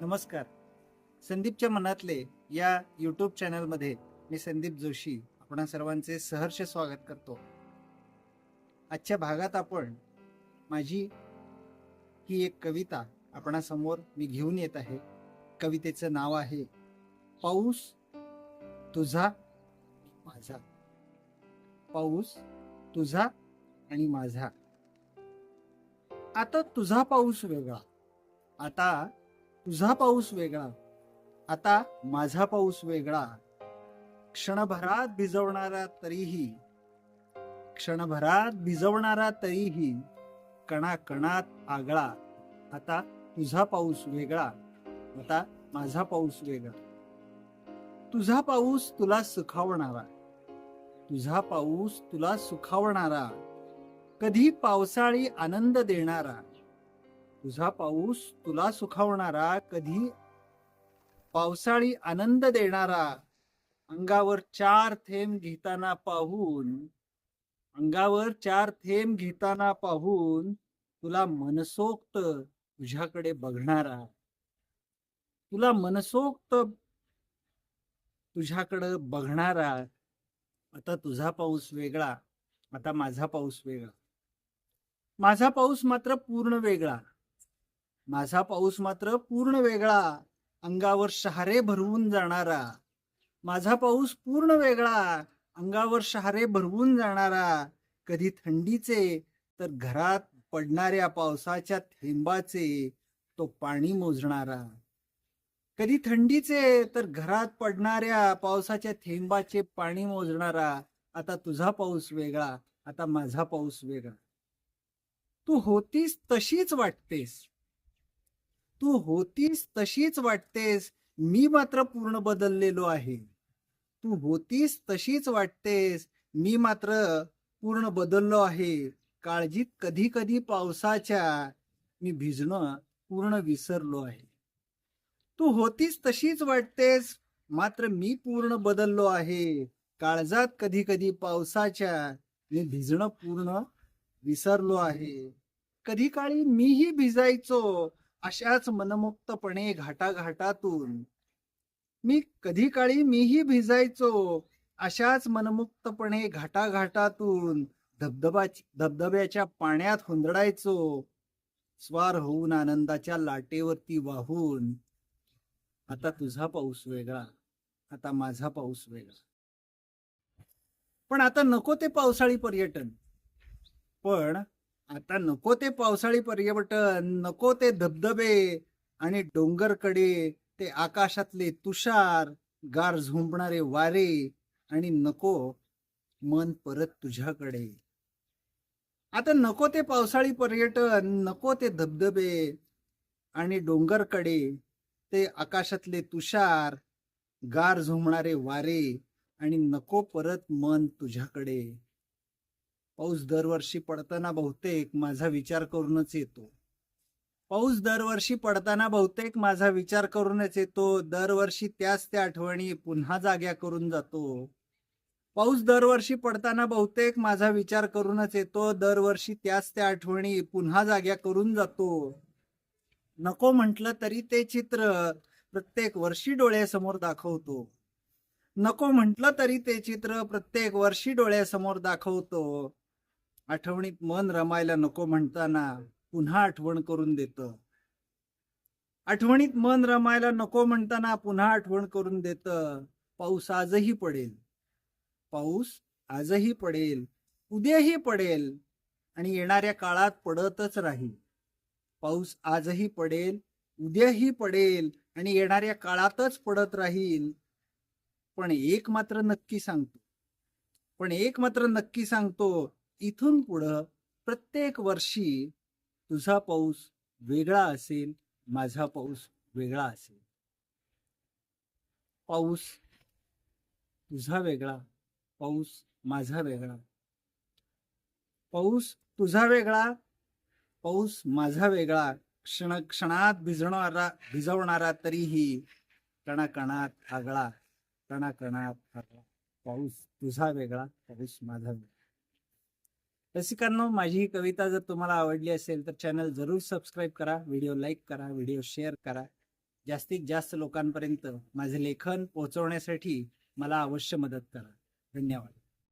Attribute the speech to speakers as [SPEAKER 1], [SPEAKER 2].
[SPEAKER 1] नमस्कार. संदीपच्या मनातले या यूट्यूब चॅनलमध्ये मी संदीप जोशी आपण सर्वांचे सहर्ष स्वागत करतो. आजच्या भागात आपण माझी ही एक कविता आपणासमोर मी घेऊन येत आहे. कवितेचं नाव आहे पाऊस तुझा माझा. पाऊस तुझा आणि माझा. आता तुझा पाऊस वेगळा. आता तुझा पाऊस वेगळा आता माझा पाऊस वेगळा. क्षणभरात भिजवणारा तरीही क्षणभरात भिजवणारा तरीही कणाकणात आगळा. आता तुझा पाऊस वेगळा आता माझा पाऊस वेगळा. तुझा पाऊस तुला सुखावणारा तुझा पाऊस तुला सुखावणारा. कधी पावसाळी आनंद देणारा तुझा पाऊस तुला सुखावणारा कधी पावसाळी आनंद देणारा. अंगावर चार थेंब घेताना पाहून अंगावर चार थेंब घेताना पाहून तुला मनसोक्त तुझ्याकडे बघणारा. तुला मनसोक्त तुझ्याकडं बघणारा. आता तुझा पाऊस वेगळा आता माझा पाऊस वेगळा. माझा पाऊस मात्र पूर्ण वेगळा. माझा पाऊस मात्र पूर्ण वेगळा अंगावर शहारे भरवून जाणारा. माझा पाऊस पूर्ण वेगळा अंगावर शहारे भरवून जाणारा. कधी थंडीचे तर घरात पडणाऱ्या पावसाच्या थेंबाचे तो पाणी मोजणारा. कधी थंडीचे तर घरात पडणाऱ्या पावसाच्या थेंबाचे पाणी मोजणारा. आता तुझा पाऊस वेगळा आता माझा पाऊस वेगळा. तू होतीस तशीच वाटतेस. तू होतीस तशीच वाटतेस. मी मात्र पूर्ण बदललेलो आहे. तू होतीस तशीच वाटतेस. मी मात्र पूर्ण बदललो आहे. काळजीत कधी कधी पावसाच्या मी भिजणं पूर्ण विसरलो आहे. तू होतीस तशीच वाटतेस. मात्र मी पूर्ण बदललो आहे. काळजात कधी कधी पावसाच्या मी भिजणं पूर्ण विसरलो आहे. कधी काळी मीही भिजायचो. अशाच मनमुक्तपणे घाटाघाटातून. मी कधी काळी मीही भिजायचो अशाच मनमुक्तपणे घाटाघाटातून धबधबा धबधब्याच्या पाण्यात हुंदडायचो. स्वार होऊन आनंदाच्या लाटेवरती वाहून. आता तुझा पाऊस वेगळा आता माझा पाऊस वेगळा. पण आता नको ते पावसाळी पर्यटन. पण आता नको ते पावसाळी पर्यटन नको ते धबधबे आणि डोंगरकडे ते आकाशातले तुषार गार झोंबणारे वारे आणि नको मन परत तुझ्याकडे. आता नको ते पावसाळी पर्यटन नको ते धबधबे आणि डोंगरकडे ते आकाशातले तुषार गार झुंबणारे वारे आणि नको परत मन तुझ्याकडे. पाऊस दरवर्षी पडताना बहुतेक माझा विचार करूनच येतो. पाऊस दरवर्षी पडताना बहुतेक माझा विचार करूनच येतो. दरवर्षी त्याच त्या आठवणी पुन्हा जाग्या करून जातो. पाऊस दरवर्षी पडताना बहुतेक माझा विचार करूनच येतो. दरवर्षी त्याच त्या आठवणी पुन्हा जाग्या करून जातो. नको म्हटलं तरी ते चित्र प्रत्येक वर्षी डोळ्यासमोर दाखवतो. नको म्हटलं तरी ते चित्र प्रत्येक वर्षी डोळ्यासमोर दाखवतो. आठवणीत मन रमायला नको म्हणताना पुन्हा आठवण करून देत. आठवणीत मन रमायला नको म्हणताना पुन्हा आठवण करून देत. पाऊस आजही पडेल. पाऊस आजही पडेल. उद्याही पडेल. आणि येणाऱ्या काळात पडतच राहील. पाऊस आजही पडेल. उद्याही पडेल. आणि येणाऱ्या काळातच पडत राहील. पण एक मात्र नक्की सांगतो. पण एक मात्र नक्की सांगतो. इथून पुढं प्रत्येक वर्षी तुझा पाऊस वेगळा असेल माझा पाऊस वेगळा असेल. पाऊस तुझा वेगळा पाऊस माझा वेगळा. पाऊस तुझा वेगळा पाऊस माझा वेगळा. क्षण क्षणात भिजणारा भिजवणारा तरीही कणाकणात आगळा कणाकणात आगळा. पाऊस तुझा वेगळा पाऊस माझा वेगळा. रसिकांनो माझी ही कविता जर तुम्हाला आवडली असेल तर चॅनल जरूर सबस्क्राईब करा व्हिडिओ लाईक करा व्हिडिओ शेअर करा. जास्तीत जास्त लोकांपर्यंत माझे लेखन पोहोचवण्यासाठी मला अवश्य मदत करा. धन्यवाद.